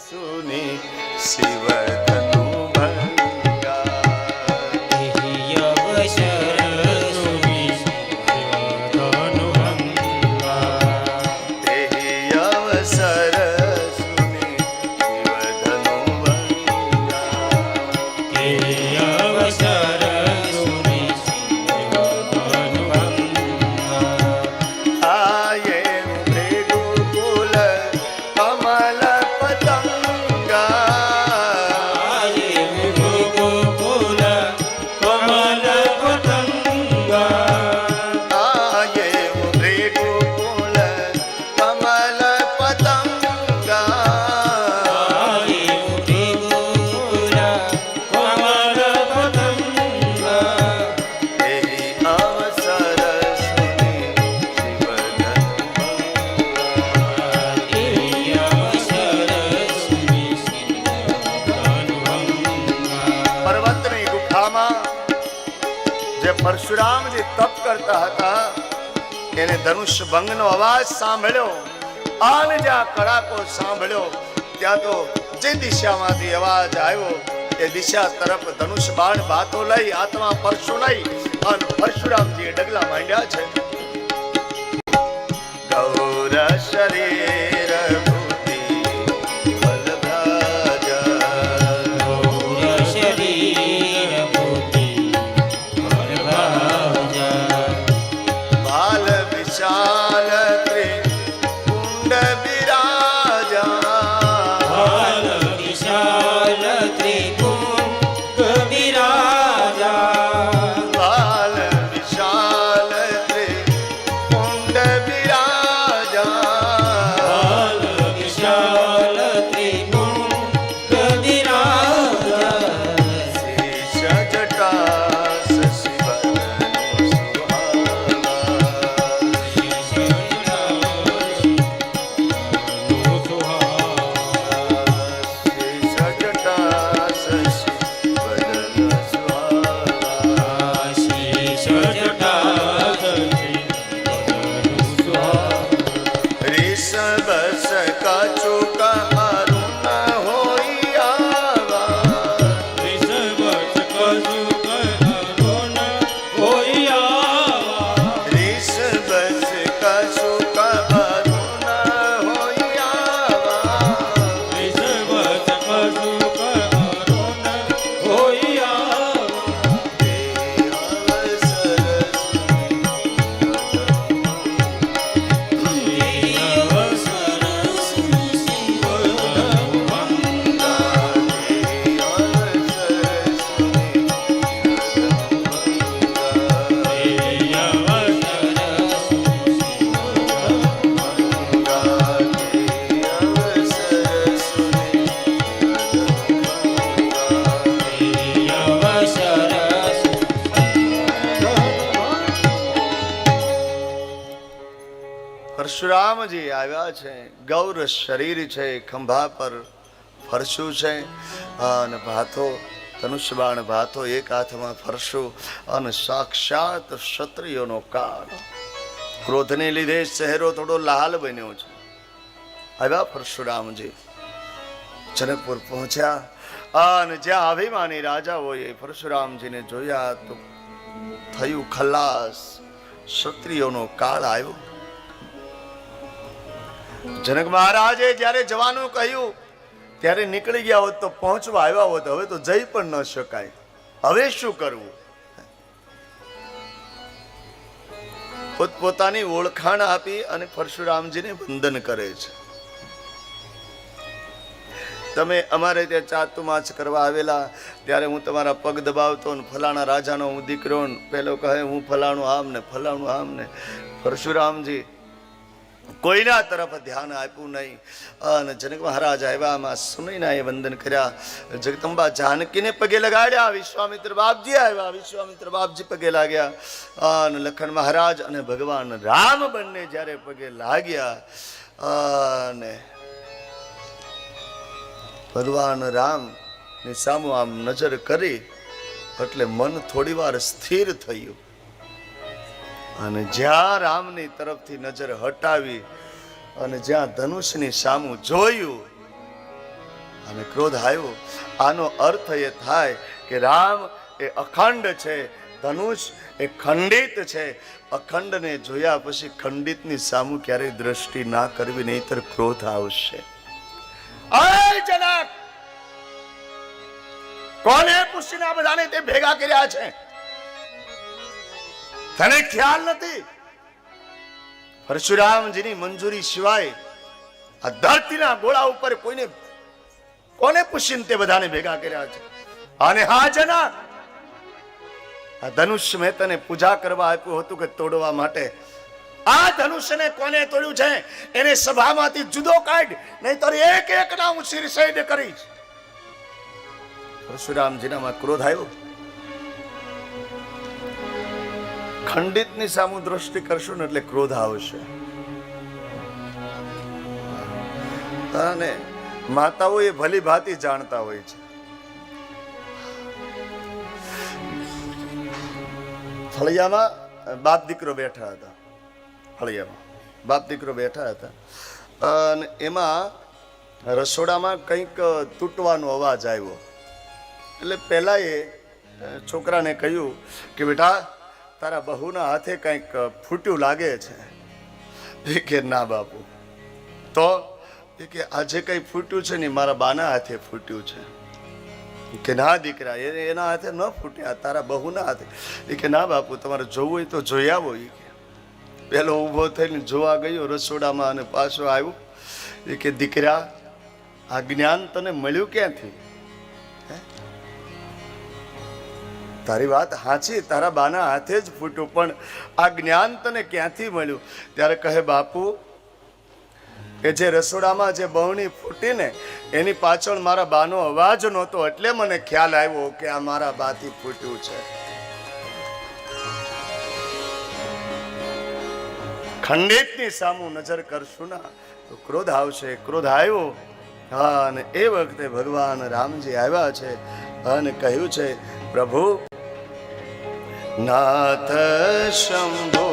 सुने शिवर જે પરશુરામજી તપ કરતા હતા. એને ધનુષ્ય ભંગનો અવાજ સાંભળ્યો. અને જ્યાં કડાકો સાંભળ્યો, ત્યાં તો જે દિશામાંથી અવાજ આવ્યો, એ દિશા તરફ ધનુષ બાણ ભાતો લઈ, આત્મા પરશુ લઈ, અને પરશુરામજીએ ડગલા માંડ્યા છે. ગૌર શરીર પરશુરામજી આવ્યા છે. ગૌર શરીર છે, ખંભા પર ફરશું છે. અને ભાથો, ધનુષ્યબાણ ભાથો એક હાથમાં ફરશું અને સાક્ષાત ક્ષત્રિયોનો કાળ. ક્રોધને લીધે શહેરો થોડો લાલ બન્યો છે. આવ્યા પરશુરામજી જનકપુર પહોંચ્યા. અને જ્યાં અભિમાની રાજાઓએ પરશુરામજીને જોયા તો થયું ખલાસ. ક્ષત્રિયોનો કાળ આવ્યો. જનક મહારાજે જ્યારે જવાનું કહ્યું, ત્યારે નીકળી ગયા હોત તો પહોંચવા આવ્યા હોત. હવે તો જઈ પણ ન શકાય. હવે શું કરવું? પોતપોતાની ઓળખાણ આપી અને પરશુરામજીને વંદન કરે છે. તમે અમારે ત્યાં ચાતુમાચ કરવા આવેલા, ત્યારે હું તમારા પગ દબાવતો ને ફલાણા રાજાનો હું દીકરો ને પેલો કહે, હું ફલાણું આમ ને, ફલાણું આમ ને. પરશુરામજી કોઈના તરફ ધ્યાન આપ્યું નહીં. અને જનક મહારાજ આવ્યા, આમાં સુનૈનાએ વંદન કર્યા. જગદંબા જાનકીને પગે લગાડ્યા, વિશ્વામિત્ર બાપજી આવ્યા, વિશ્વામિત્ર બાપજી પગે લાગ્યા. અને લખન મહારાજ અને ભગવાન રામ બંને જ્યારે પગે લાગ્યા, અને ભગવાન રામની સામુ આમ નજર કરી, એટલે મન થોડી વાર સ્થિર થયું. અને જ્યાં રામની તરફથી નજર હટાવી અને જ્યાં ધનુષની સામું જોયું અને ક્રોધ આવ્યો, આનો અર્થ એ થાય કે રામ એ અખંડ છે, ધનુષ એ ખંડિત છે. અખંડને જોયા પછી ખંડિતની સામુ ક્યારેય દ્રષ્ટિ ના કરવી, નહીતર ક્રોધ આવશે. જનક! કોને આ બધાને તે ભેગા કર્યા છે? તને ખ્યાલ નથી? પરશુરામજીની મંજૂરી સિવાય આ ધરતીના ગોળા ઉપર કોઈને કોને પૂછીને તે બધાને ભેગા કર્યા છે? અને હા જના, આ ધનુષ્ય મેં તને પૂજા કરવા આપ્યું હતું કે તોડવા માટે. આ ધનુષ્યને કોને તોડ્યું છે? એને સભામાંથી જુદો કાઢ તો એક એક ના હું શિરસૈડ કરીશ. પરશુરામજીનામાં ક્રોધ આવ્યો. ખંડિતની સામુ દ્રષ્ટિ કરશો ને એટલે ક્રોધ આવશે. અને માતાઓ એ ભલી ભાતી જાણતા હોય છે. ફળિયામાં બાપ દીકરો બેઠા હતા. ફળિયામાં, બાપ દીકરો બેઠા હતા. અને એમાં રસોડામાં કંઈક તૂટવાનો અવાજ આવ્યો. એટલે પહેલાં એ છોકરાને કહ્યું કે બેટા તારા બહુના હાથે કંઈક ફૂટ્યું લાગે છે. એ કે ના બાપુ. તો એ કે આજે કંઈ ફૂટ્યું છે ને મારા બાના હાથે ફૂટ્યું છે. કે ના દીકરા, એ એના હાથે ન ફૂટ્યા, તારા બહુના હાથે. એ કે ના બાપુ, તમારે જોવું હોય તો જોઈ આવો એ કે. પેલો ઊભો થઈને જોવા ગયો રસોડામાં અને પાછો આવ્યો. એ કે દીકરા, આ જ્ઞાન તને મળ્યું ક્યાંથી? તારી વાત સાચી, તારા બાના હાથે જ ફૂટ્યું, પણ આ જ્ઞાન તને ક્યાંથી મળ્યું? ત્યારે કહે બાપુ, કે જે રસોડામાં જે બહુણી ફૂટીને, એની પાછળ મારા બાનો અવાજ નહોતો, એટલે મને ખ્યાલ આવ્યો કે આ મારા બાથી ફૂટ્યું છે. ખંડિતની સામુ નજર કરશું ના, તો ક્રોધ આવશે, ક્રોધ આવ્યો. હા, અને એ વખતે ભગવાન રામજી આવ્યા છે અને કહ્યું છે, પ્રભુ નાથ શંભો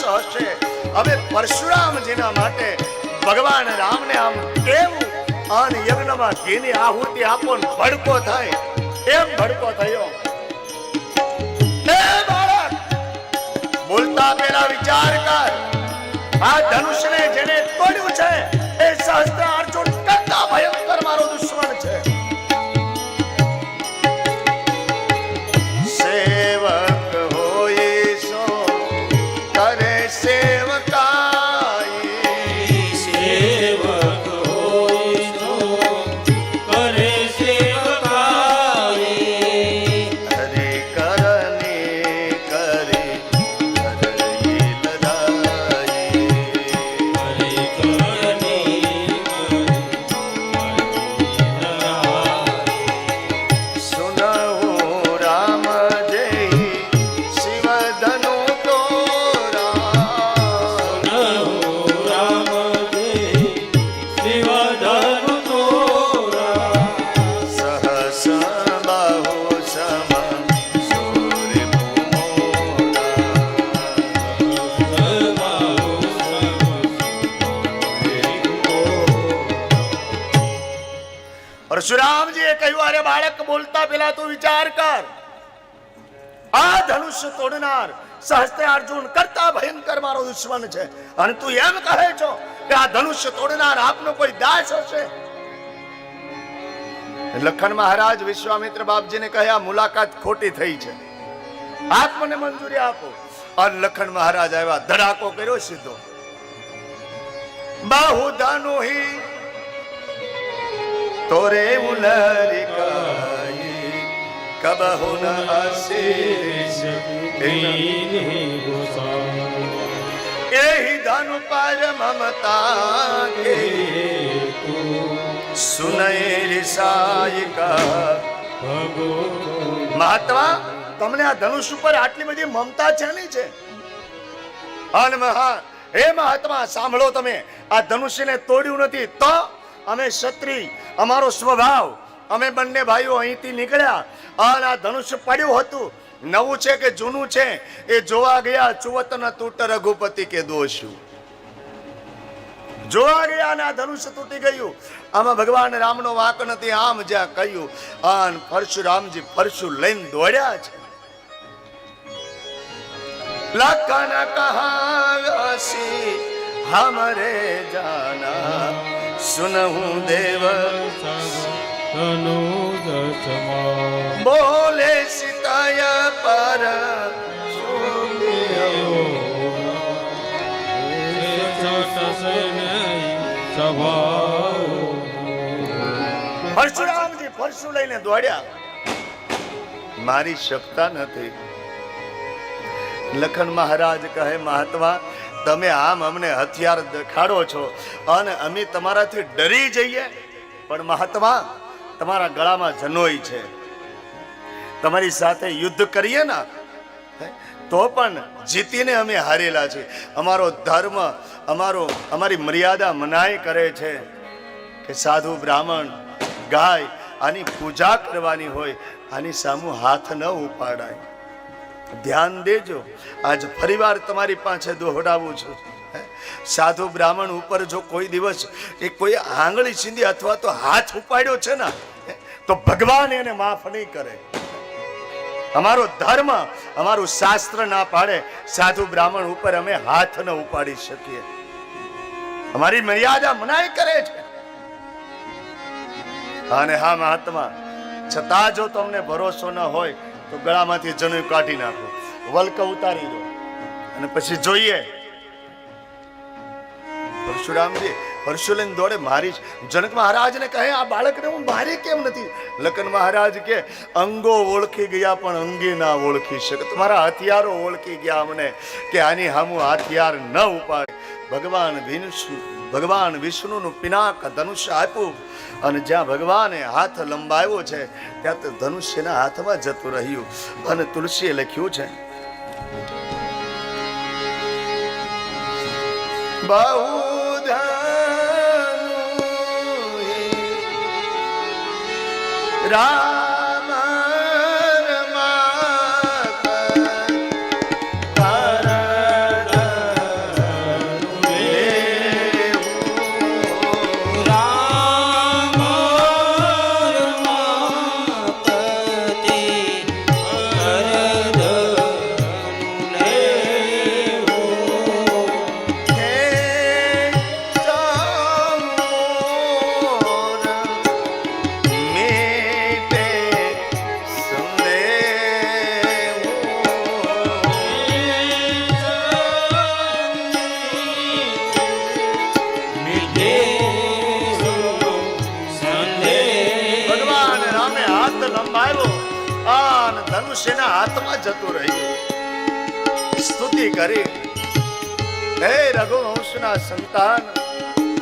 કોઈ હશે. હવે પરશુરામજીના માટે ભગવાન રામને આમ કેવું? અને યજ્ઞમાં ઘીની આહુતિ આપો ને ભડકો થાય. એમ ભડકો થયો. બોલતા પેલા વિચાર કર. આ ધનુષ્યને જેને તોડ્યું છે, એ સહસ્ત્ર પેલા તું વિચાર કર. આ ધનુષ્ય તોડનાર સહસ્તે અર્જુન કરતા ભયંકર મારો દુશ્મન છે. અને તું એમ કહે છો કે આ ધનુષ્ય તોડનાર આપનો કોઈ દાસ હશે? લખન મહારાજ વિશ્વામિત્ર બાપજીને કહ્યા, મુલાકાત ખોટી થઈ છે. આપ મને મંજૂરી આપો. અને લખન મહારાજ આવ્યા, ધડાકો કર્યો સીધો. બાહુ ધનુહી તોરે ઉલરી કાઈ કબહુ ન આશીષ એહી ધનુ પર મમતા કે સુનય રિસાય ભગો મહાત્મા તમને આ ધનુષ ઉપર આટલી બધી મમતા છેની છે? અન મહા હે મહાત્મા, સાંભળો તમે, આ ધનુષ્યને તોડ્યું નથી. તો અમે ક્ષત્રિય, અમારો સ્વભાવ અમે બંને ભાઈઓ અહીંથી નીકળ્યા. અને આ ધનુષ્ય પડ્યું હતું. નવું છે કે જૂનું છે એ જોવા ગયા ચુવતન તૂટ રઘુપતિ કે દોષ્યું. જોવા ગયા અને આ ધનુષ્ય તૂટી ગયું. આમાં ભગવાન રામનો વાંક નથી, આમ જ્યાં કહ્યું, આન પરશુરામજી પરશુ લઈને દોડ્યા છે. લખન કહાસી હમરે જાના, સુનહું દેવ બોલે સીતાય પર પરશુરામજી પરશુ લઈને દોડ્યા. મારી શકતા નથી. લખન મહારાજ કહે મહાત્મા તમે આમ અમને હથિયાર દેખાડો છો અને અમે તમારાથી ડરી જઈએ. પણ મહાત્મા તમારા ગળામાં જનોઈ છે. તમારી સાથે યુદ્ધ કરીએ ને તો પણ જીતીને અમે હારેલા છીએ. અમારો ધર્મ, અમારો, અમારી મર્યાદા મનાય કરે છે કે સાધુ બ્રાહ્મણ, ગાય, આની પૂજા કરવાની હોય, આની સામું હાથ ન ઉપાડાય. ધ્યાન દેજો, આજ ફરીવાર તમારી પાસે દોહડાવું છું? સાધુ બ્રાહ્મણ ઉપર જો કોઈ દિવસ એ કોઈ આંગળી છીંદી અથવા તો હાથ ઉપાડ્યો છે ને તો ભગવાન એને માફ નહીં કરે. અમારો ધર્મ અમારું શાસ્ત્ર ના પાડે. સાધુ બ્રાહ્મણ ઉપર અમે હાથ ન ઉપાડી શકીએ. અમારી મર્યાદા મનાય કરે છે. અને હા મહાત્મા, છતાં જો તમને ભરોસો ન હોય, તો ગળામાંથી જનુ કાઢી નાખો. વલ્ક ઉતારી દો. અને પછી જોઈએ. પરશુરામજી પરશુલેન દોડે મારી જનક મહારાજને કહે, આ બાળકને હું મારી કેમ નથી? લખન મહારાજ કે, અંગો ઓળખી ગયા, પણ અંગી ના ઓળખી શકે તમારા હથિયારો ઓળખી ગયા અમને કે આની હામું હથિયાર ન ઉપાડે. ભગવાન વિષ્ણુ ભગવાન વિષ્ણુનું પિનાક ધનુષ્ય આપ્યું અને જ્યાં ભગવાને હાથ લંબાવ્યો છે, ત્યાં તો ધનુષ્યના હાથમાં જતું રહ્યું અને તુલસીએ લખ્યું છે, બહુ રામ હે રઘુવંશના સંતાન,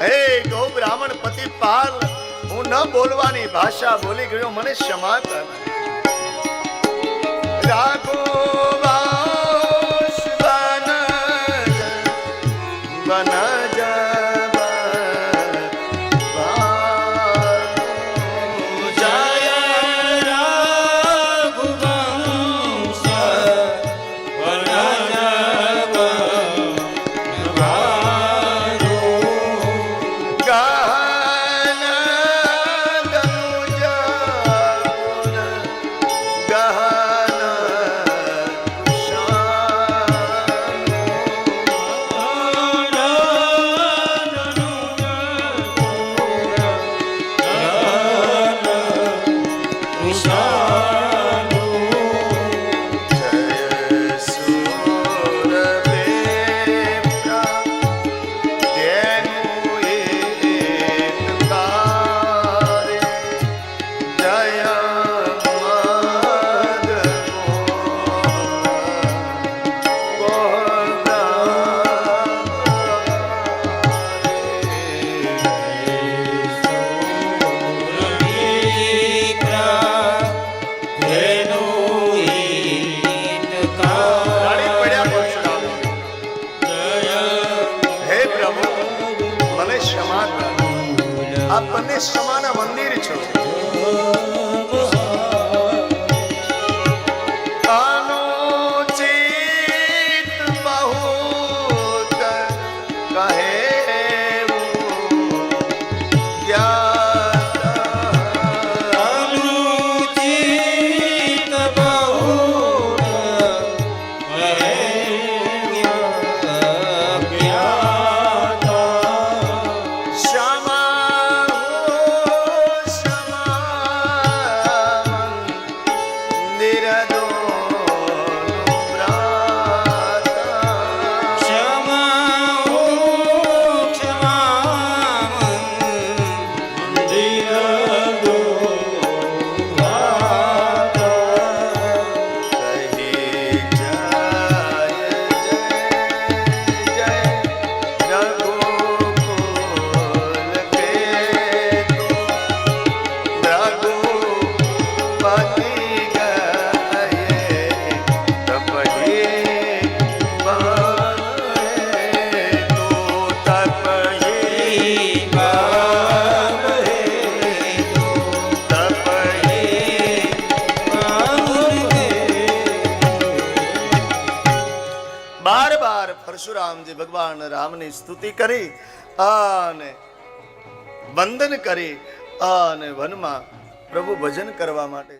હે ગૌ બ્રાહ્મણ પતિ પાલ હું ન બોલવાની ભાષા બોલી ગયો, મને ક્ષમા કર. રાખો આપ બંને સમાના મંદિર છો. ભગવાનની સ્તુતિ કરી અને વંદન કરી અને વનમાં પ્રભુ ભજન કરવા માટે